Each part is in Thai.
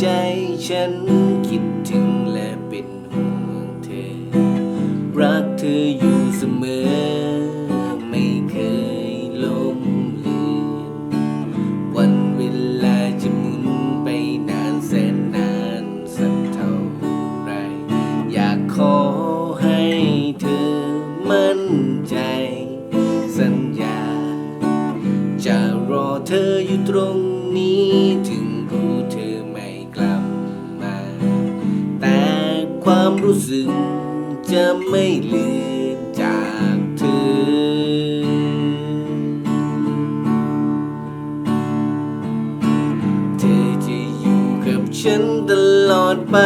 ใจฉันคิดถึงและเป็นห่วงเธอ รักเธออยู่เสมอ ไม่เคยล้มเลือนวันเวลาจะหมุนไปนานแสนนานสักเท่าไร อยากขอให้เธอมั่นใจ สัญญา จะรอเธออยู่ตรงนี้ถึงรู้เธอ รู้สึกจะไม่ลือนจากเธอ เธอจะอยู่กับฉันตลอดไป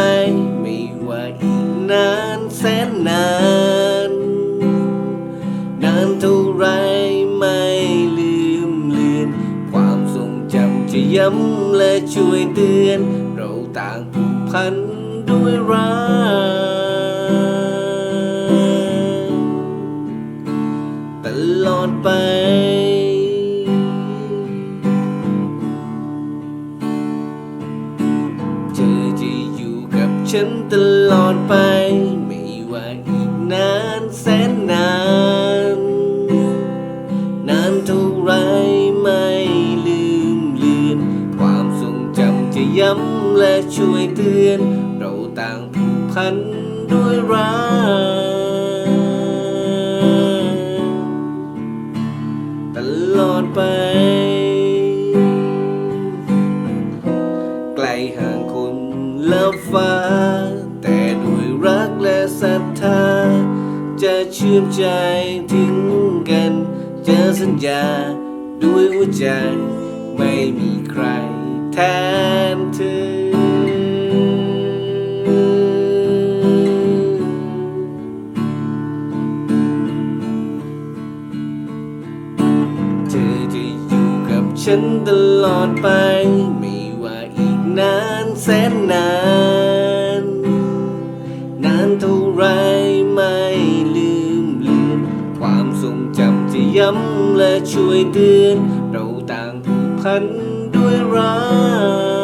ไม่ว่าอีกนานแสนนาน นานเท่าไรไม่ลืมเลือน ความทรงจำจะย้ำและช่วยเตือน เราต่างผูกพัน ด้วยรักตลอดไป เธอจะอยู่กับฉันตลอดไป ต่างผูกพันด้วยรักตลอดไป ไกลห่างคนและฟ้า แต่ด้วยรักและศรัทธา จะเชื่อมใจถึงกัน จะสัญญาด้วยหัวใจ ไม่มีใครแทนเธอ ฉันตลอดไป ไม่ว่าอีกนานแสนนาน นานเท่าไรไม่ลืมเลือน ความทรงจำจะย้ำและช่วยเตือน เราต่างผูกพันด้วยรัก